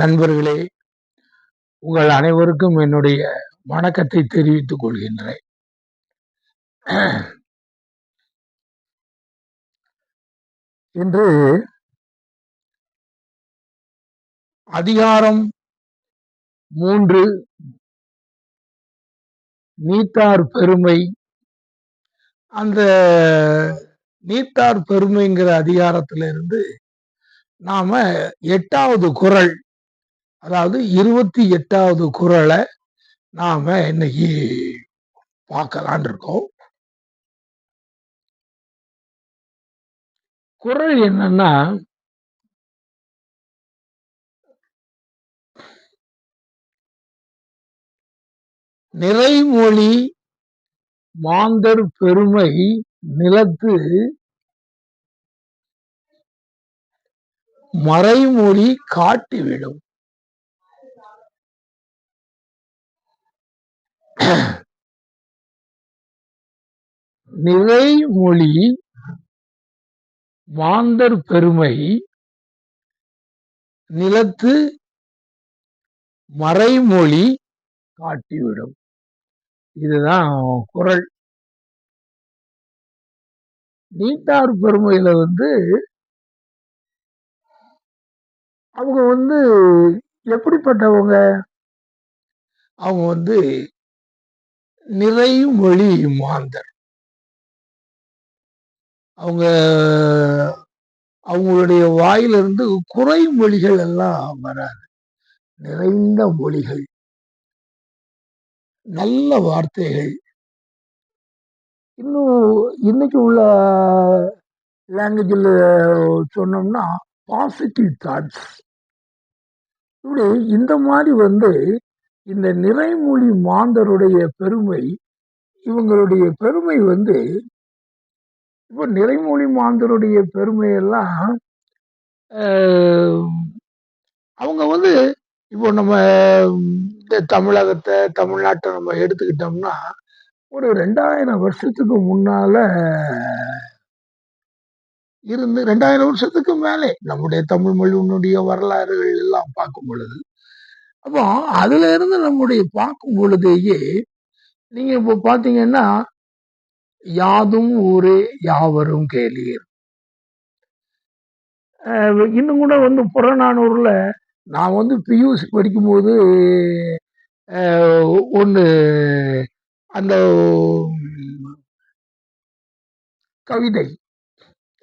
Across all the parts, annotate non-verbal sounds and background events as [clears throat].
நண்பர்களே உங்கள் அனைவருக்கும் என்னுடைய வணக்கத்தை தெரிவித்துக் கொள்கின்றேன். இன்று அதிகாரம் மூன்று நீத்தார் பெருமை. அந்த நீத்தார் பெருமைங்கிற அதிகாரத்திலிருந்து நாம எட்டாவது குரல் அதாவது இருபத்தி எட்டாவது குரலை நாம இன்னைக்கு பார்க்கலான் இருக்கோம். குரல் என்னன்னா நிறைமொழி மாந்தர் பெருமை நிலத்து மறைமொழி காட்டிவிடும். [clears throat] நிறைமொழி மாந்தர் பெருமை நிலத்து மறைமொழி காட்டிவிடும். இதுதான் குரல் நீட்டார் பெருமையில வந்து அவங்க வந்து எப்படிப்பட்டவங்க? அவங்க வந்து நிறைமொழி மாந்தர் அவங்க அவங்களுடைய வாயிலிருந்து குறைமொழிகள் எல்லாம் வராது. நிறைந்த மொழிகள். நல்ல வார்த்தைகள். இன்னும் இன்னைக்கு உள்ள லாங்குவேஜில் சொன்னோம்னா பாசிட்டிவ் தாட்ஸ் இப்படி இந்த மாதிரி வந்து இந்த நிறைமொழி மாந்தருடைய பெருமை இவங்களுடைய பெருமை வந்து இப்போ நிறைமொழி மாந்தருடைய பெருமையெல்லாம் அவங்க வந்து இப்போ நம்ம இந்த தமிழகத்தை தமிழ்நாட்டை நம்ம எடுத்துக்கிட்டோம்னா ஒரு ரெண்டாயிரம் வருஷத்துக்கு முன்னால இருந்து ரெண்டாயிரம் வருஷத்துக்கு மேலே நம்முடைய தமிழ் மொழியினுடைய வரலாறுகள் எல்லாம் பார்க்கும் பொழுது அப்போ அதுல இருந்து நம்முடைய பார்க்கும் பொழுதேயே நீங்க இப்போ பார்த்தீங்கன்னா யாதும் ஊரே யாவரும் கேளீர். இன்னும் கூட வந்து புறநானூர்ல நான் வந்து பியூசி படிக்கும்போது ஒன்று அந்த கவிதை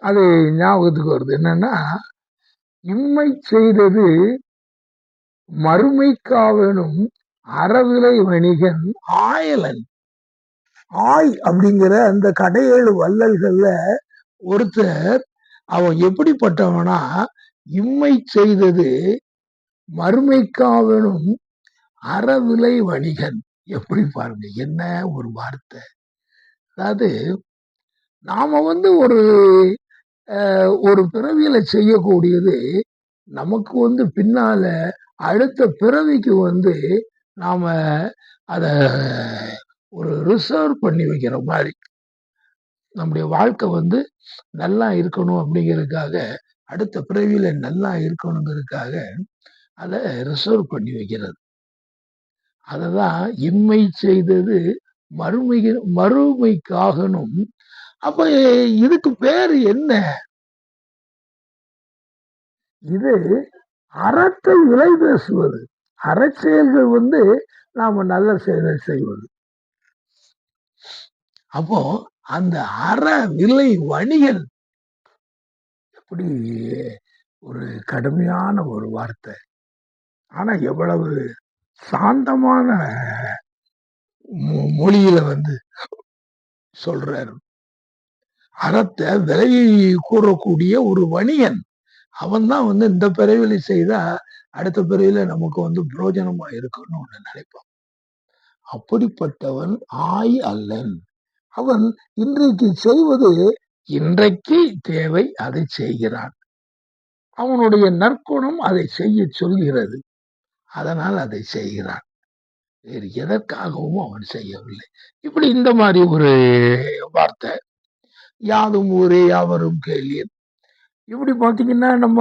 அது ஞாபகத்துக்கு வருது. என்னன்னா இம்மை செய்தது மறுமைக்காவனும் அறவிலை வணிகன் ஆயலன். ஆய் அப்படிங்கிற அந்த கடையேழு வள்ளல்கள்ல ஒருத்தர் அவன் எப்படிப்பட்டவனா? இம்மை செய்தது மறுமைக்காவனும் அறவிலை வணிகன். எப்படி பாருங்க என்ன ஒரு வார்த்தை. அதாவது நாம வந்து ஒரு ஒரு பிறவியில செய்யக்கூடியது நமக்கு வந்து பின்னால அடுத்த பிறவிக்கு வந்து நாம அதை ஒரு ரிசர்வ் பண்ணி வைக்கிற மாதிரி. நம்முடைய வாழ்க்கை வந்து நல்லா இருக்கணும் அப்படிங்கிறதுக்காக அடுத்த பிறவியில் நல்லா இருக்கணுங்கிறதுக்காக அதை ரிசர்வ் பண்ணி வைக்கிறது. அதை தான் இம்மை செய்தது மறுமை மறுமைக்காகணும். அப்ப இதுக்கு பேர் என்ன? இது அறத்தை விலை பேசுவது அறச்செயல்கள் வந்து நாம நல்ல செயலை செய்வது. அப்போ அந்த அற விலை வணிகன். எப்படி ஒரு கடுமையான ஒரு வார்த்தை. ஆனா எவ்வளவு சாந்தமான மொழியில வந்து சொல்றாரு. அறத்தை விலையை கூறக்கூடிய ஒரு வணிகன். அவன் தான் வந்து இந்த பிறவில செய்தா அடுத்த பிறவில நமக்கு வந்து புரோஜனமா இருக்கணும்னு ஒண்ணு நினைப்பான். அப்படிப்பட்டவன் ஆய் அல்லன். அவன் இன்றைக்கு செய்வது இன்றைக்கு தேவை அதை செய்கிறான். அவனுடைய நற்குணம் அதை செய்ய சொல்கிறது. அதனால் அதை செய்கிறான். வேறு எதற்காகவும் அவன் செய்யவில்லை. இப்படி இந்த மாதிரி ஒரு வார்த்தை. யாதும் ஊரே யாவரும் கேள்வி இப்படி பார்த்தீங்கன்னா நம்ம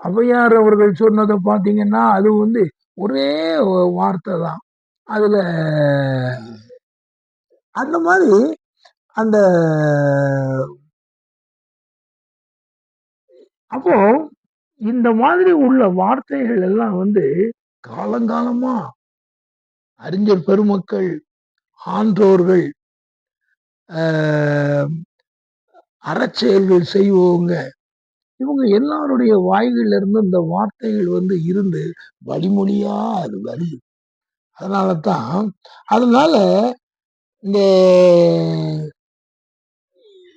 ஔவையார் அவர்கள் சொன்னதை பார்த்தீங்கன்னா அது வந்து ஒரே வார்த்தை தான். அதுல அந்த மாதிரி அந்த அப்போ இந்த மாதிரி உள்ள வார்த்தைகள் எல்லாம் வந்து காலங்காலமா அறிஞர் பெருமக்கள் ஆன்றோர்கள் அறச்செயல்கள் செய்வோங்க. இவங்க எல்லாருடைய வாய்களிலிருந்து இந்த வார்த்தைகள் வந்து இருந்து வழிமொழியா அது வருது. அதனால தான் அதனால இந்த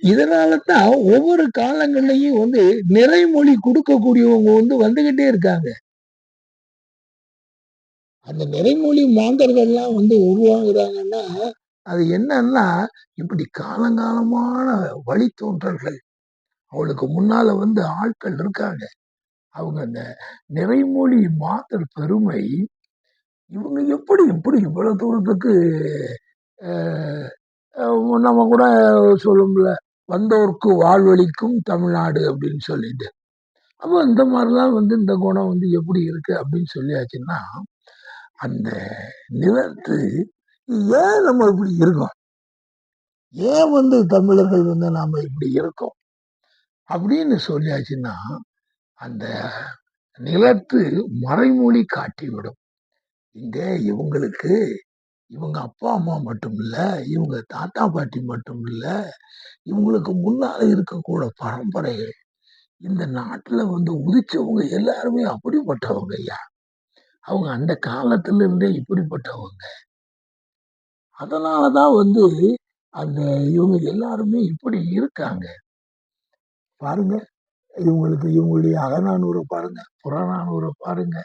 இதனால தான் ஒவ்வொரு காலங்கள்லையும் வந்து நிறைமொழி கொடுக்கக்கூடியவங்க வந்து வந்துகிட்டே இருக்காங்க. அந்த நிறைமொழி மாந்தர்கள்லாம் வந்து உருவாகுறாங்கன்னா அது என்னன்னா இப்படி காலங்காலமான வழித்தோன்றல்கள் அவளுக்கு முன்னால வந்து ஆட்கள் இருக்காங்க. அவங்க அந்த நிறைமொழி மாந்தர் பெருமை இவங்க எப்படி இப்படி இவ்வளவு தூரத்துக்கு நம்ம கூட சொல்லும்ல வந்தோர்க்கு வாழ்வழிக்கும் தமிழ்நாடு அப்படின்னு சொல்லிட்டு. அப்போ இந்த மாதிரிலாம் வந்து இந்த குணம் வந்து எப்படி இருக்கு அப்படின்னு சொல்லியாச்சுன்னா அந்த நிலத்து ஏன் நம்ம இப்படி இருக்கோம்? ஏன் வந்து தமிழர்கள் வந்து நாம இப்படி இருக்கோம்? அப்படின்னு சொல்லியாச்சுன்னா அந்த நிலத்து மறைமொழி காட்டிவிடும். இங்கே இவங்களுக்கு இவங்க அப்பா அம்மா மட்டும் இல்லை இவங்க தாத்தா பாட்டி மட்டும் இல்லை இவங்களுக்கு முன்னால் இருக்கக்கூட பரம்பரைகள். இந்த நாட்டில் வந்து உதிச்சவங்க எல்லாருமே அப்படிப்பட்டவங்க ஐயா. அவங்க அந்த காலத்திலிருந்தே இப்படிப்பட்டவங்க. அதனால தான் வந்து அந்த இவங்க எல்லாருமே இப்படி இருக்காங்க. பாருங்க. இவங்களுக்கு இவங்களுடைய அகநானூரை பாருங்க. புறநானூரை பாருங்க.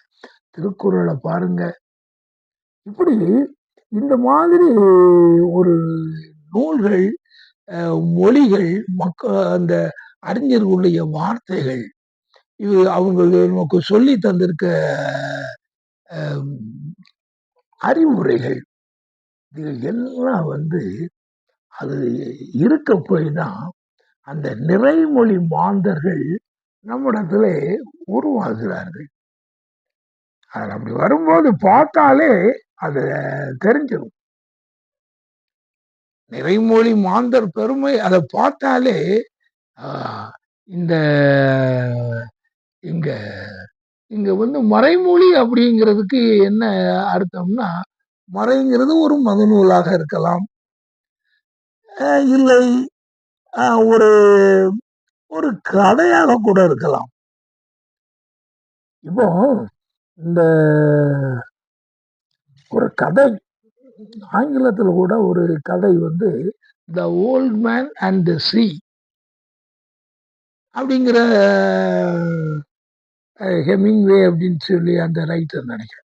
திருக்குறளை பாருங்க. இப்படி இந்த மாதிரி ஒரு நூல்கள் மொழிகள் மக்க அந்த அறிஞர்களுடைய வார்த்தைகள் இது அவங்க நமக்கு சொல்லி தந்திருக்க அறிவுரைகள் இது எல்லாம் வந்து அது இருக்க போய் தான் அந்த நிறைமொழி மாந்தர்கள் நம்மிடத்துல உருவாகிறார்கள். அதில் அப்படி வரும்போது பார்த்தாலே அது தெரிஞ்சிடும் நிறைமொழி மாந்தர் பெருமை அதை பார்த்தாலே ஆஹ், இந்த இங்க இங்க வந்து மறைமொழி அப்படிங்கிறதுக்கு என்ன அர்த்தம்னா மறைங்கிறது ஒரு மதநூலாக இருக்கலாம். இல்லை ஒரு ஒரு கதையாக கூட இருக்கலாம். இப்போ இந்த ஒரு கதை ஆங்கிலத்தில் கூட ஒரு கதை வந்து the old man and the sea அப்படிங்கிற ஹெமிங்வே அப்படின்னு சொல்லி அந்த ரைட்டர் நினைக்கிறேன்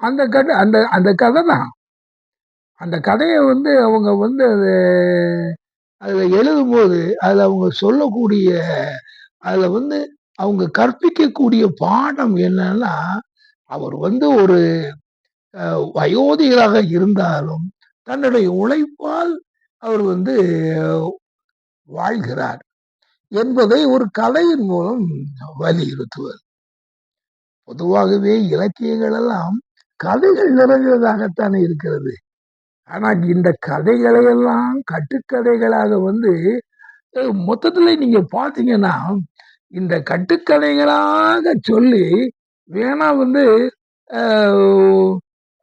அந்த கதை அந்த அந்த கதை தான். அந்த கதையை வந்து அவங்க வந்து அது அதில் எழுதும்போது அதில் அவங்க சொல்லக்கூடிய அதில் வந்து அவங்க கற்பிக்கக்கூடிய பாடம் என்னன்னா அவர் வந்து ஒரு அஹ், வயோதிகராக இருந்தாலும் தன்னுடைய உழைப்பால் அவர் வந்து வாழ்கிறார் என்பதை ஒரு கலையின் மூலம் வலியுறுத்துவது. பொதுவாகவே இலக்கியங்கள் எல்லாம் கதைகள் நிறைந்ததாகத்தானே இருக்கிறது. ஆனா இந்த கதைகளை எல்லாம் கட்டுக்கதைகளாக வந்து மொத்தத்தில் மொத்தத்துல நீங்க பாத்தீங்கன்னா இந்த கட்டுக்கதைகளாக சொல்லி வேணா வந்து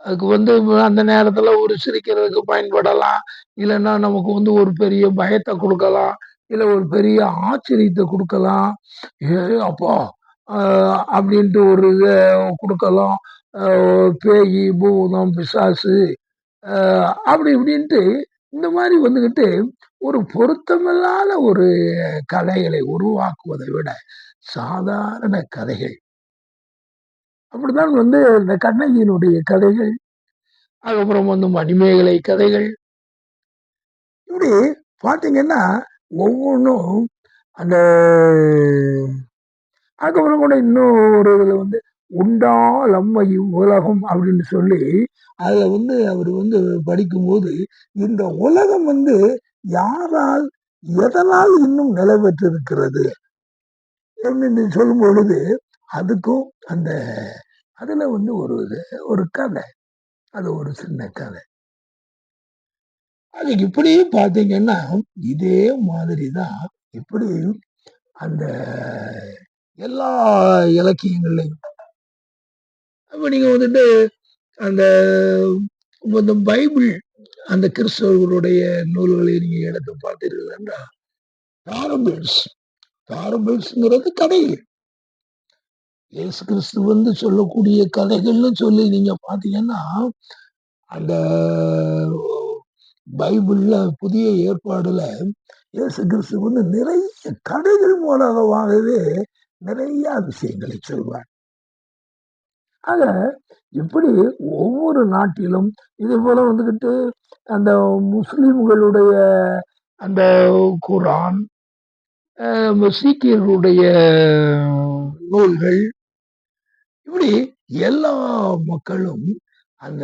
அதுக்கு வந்து அந்த நேரத்துல ஒரு சிரிக்கிறதுக்கு பயன்படலாம். இல்லைன்னா நமக்கு வந்து ஒரு பெரிய பயத்தை கொடுக்கலாம். இல்லை ஒரு பெரிய ஆச்சரியத்தை கொடுக்கலாம். ஏ அப்பா அப்படின்ட்டு ஒரு இதை கொடுக்கலாம். பேகி பேய் பூதம் பிசாசு அப்படி இப்படின்ட்டு இந்த மாதிரி வந்துக்கிட்டு ஒரு பொருத்தமில்லாத ஒரு கதைகளை உருவாக்குவதை விட சாதாரண கதைகள். அப்படிதான் வந்து இந்த கண்ணகியினுடைய கதைகள் அதுக்கப்புறம் வந்து மணிமேகலை கதைகள். இப்படி பார்த்தீங்கன்னா ஒவ்வொன்றும் அந்த அதுக்கப்புறம் கூட இன்னும் ஒரு இதில் வந்து உண்டால் அம்மை உலகம் அப்படின்னு சொல்லி அதில் வந்து அவர் வந்து படிக்கும்போது இந்த உலகம் வந்து யாரால் எதனால் இன்னும் நிலைபெற்றிருக்கிறது அப்படின்னு சொல்லும் பொழுது அதுக்கும் அந்த அதில் வந்து ஒரு இது ஒரு கதை. அது ஒரு சின்ன கதை. அது இப்படியும் பார்த்தீங்கன்னா இதே மாதிரி தான் இப்படி அந்த எல்லா இலக்கியங்கள்லையும் அப்போ நீங்கள் வந்துட்டு அந்த இந்த பைபிள் அந்த கிறிஸ்தவர்களுடைய நூல்களை நீங்கள் எடுத்து பார்த்தீர்கள்னா பாரபிள்ஸ் பாரபிள்ஸ்ங்கிறது கதைகள். இயேசு கிறிஸ்து வந்து சொல்லக்கூடிய கதைகள்னு சொல்லி நீங்க பார்த்தீங்கன்னா அந்த பைபிள்ல புதிய ஏற்பாடுல இயேசு கிறிஸ்து வந்து நிறைய கதைகள் மூலமாகவே நிறைய விஷயங்களை சொல்வார். ஆக இப்படி ஒவ்வொரு நாட்டிலும் இது போல வந்துக்கிட்டு அந்த முஸ்லிம்களுடைய அந்த குரான் சீக்கியர்களுடைய நூல்கள் இப்படி எல்லா மக்களும் அந்த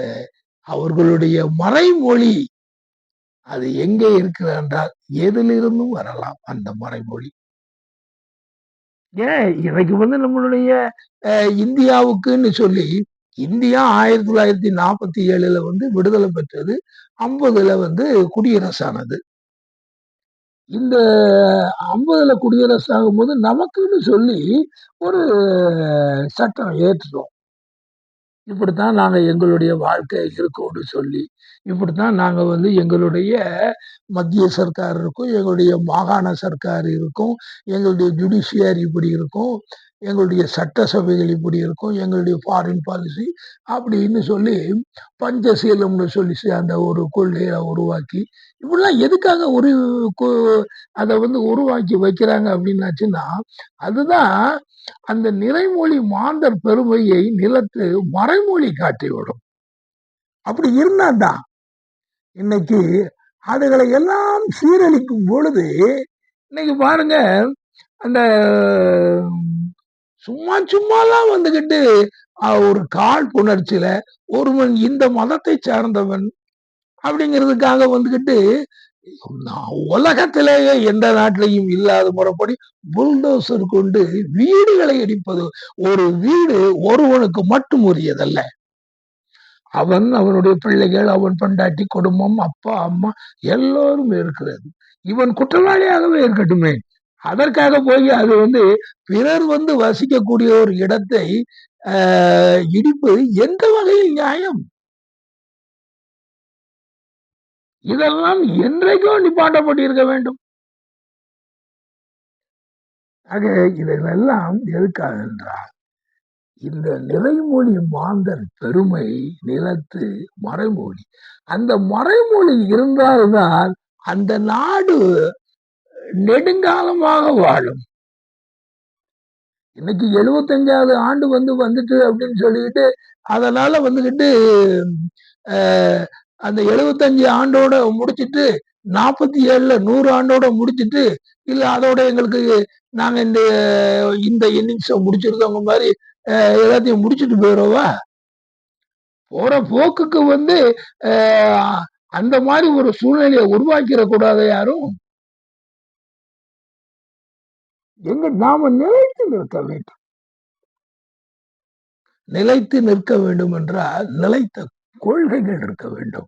அவர்களுடைய மறைமொழி அது எங்கே இருக்கிறது என்றால் எதிலிருந்தும் வரலாம் அந்த மறைமொழி. ஏன்? இன்னைக்கு வந்து நம்மளுடைய அஹ், இந்தியாவுக்குன்னு சொல்லி இந்தியா ஆயிரத்தி தொள்ளாயிரத்தி நாற்பத்தி ஏழுல வந்து விடுதலை பெற்றது ஐம்பதுல வந்து குடியரசானது. இந்த ஐம்பதுல குடியரசு ஆகும்போது நமக்குன்னு சொல்லி ஒரு சட்டம் ஏற்றுறோம் இப்படித்தான் நாங்கள் எங்களுடைய வாழ்க்கை இருக்கோம்னு சொல்லி இப்படித்தான் நாங்கள் வந்து எங்களுடைய மத்திய சர்க்கார் இருக்கும் எங்களுடைய மாகாண சர்க்கார் இருக்கும் எங்களுடைய ஜுடிஷியர் இப்படி இருக்கும். எங்களுடைய சட்டசபைகள் இப்படி இருக்கும் எங்களுடைய ஃபாரின் பாலிசி அப்படின்னு சொல்லி பஞ்சசீலம்னு சொல்லி அந்த ஒரு கொள்கையை உருவாக்கி இப்படிலாம் எதுக்காக ஒரு அதை வந்து உருவாக்கி வைக்கிறாங்க அப்படின்னாச்சுன்னா அதுதான் அந்த நிறைமொழி மாந்தர் பெருமையை நிலத்து மறைமொழி காட்டிவிடும் அப்படி இருந்தாதான் இன்னைக்கு அதுகளை எல்லாம் சீரழிக்கும் பொழுது இன்னைக்கு பாருங்க அந்த சும்மா சும்மாலாம் வந்துகிட்டு ஒரு கால் புணர்ச்சியில ஒருவன் இந்த மதத்தை சார்ந்தவன் அப்படிங்கிறதுக்காக வந்துகிட்டு நான் உலகத்திலேயே எந்த நாட்டிலையும் இல்லாத முறைப்படி புல்டோசர் கொண்டு வீடுகளை இடிப்பது. ஒரு வீடு ஒருவனுக்கு மட்டும் உரியதல்ல. அவன் அவனுடைய பிள்ளைகள் அவன் பண்டாட்டி குடும்பம் அப்பா அம்மா எல்லோரும் இருக்கிறது. இவன் குற்றவாளியாகவே இருக்கட்டுமே. அதற்காக போய் அது வந்து பிறர் வந்து வசிக்கக்கூடிய ஒரு இடத்தை இடிப்பது எந்த வகையில் நியாயம்? இதெல்லாம் என்றைக்கும் நிப்பாட்டப்பட்டிருக்க வேண்டும். ஆக இதெல்லாம் எதுக்காக என்றால் இந்த நிலைமொழி மாந்தர் பெருமை நிலத்து மறைமொழி. அந்த மறைமொழி இருந்தால்தான் அந்த நாடு நெடுங்காலமாக வாழும். இன்னைக்கு எழுபத்தஞ்சாவது ஆண்டு வந்து வந்துட்டு அப்படின்னு சொல்லிக்கிட்டு அதனால வந்துக்கிட்டு அந்த எழுபத்தஞ்சு ஆண்டோட முடிச்சிட்டு நாற்பத்தி ஏழுல நூறு ஆண்டோட முடிச்சிட்டு இல்லை அதோட எங்களுக்கு நாங்கள் இந்த இந்த இன்னிங்ஸை முடிச்சிருந்தவங்க மாதிரி எல்லாத்தையும் முடிச்சிட்டு போயிடுவா போற போக்குக்கு வந்து அந்த மாதிரி ஒரு சூழ்நிலையை உருவாக்கிட கூடாது யாரும். எங்க நாம நிலைத்து நிற்க வேண்டும். நிலைத்து நிற்க வேண்டும் என்றால் நிலைத்த கொள்கைகள் இருக்க வேண்டும்.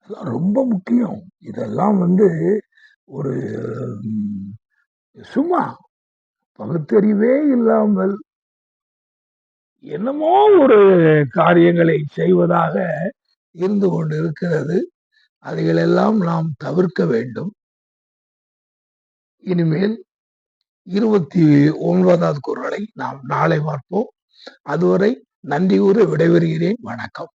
அதெல்லாம் ரொம்ப முக்கியம். இதெல்லாம் வந்து ஒரு சும்மா பகுத்தறிவே இல்லாமல் என்னமோ ஒரு காரியங்களை செய்வதாக இருந்து கொண்டு இருக்கிறது அதைகளெல்லாம் நாம் தவிர்க்க வேண்டும். இனிமேல் இருபத்தி ஒன்பதாவது குரலை நாம் நாளை பார்ப்போம். அதுவரை நன்றி கூற விடைபெறுகிறேன். வணக்கம்.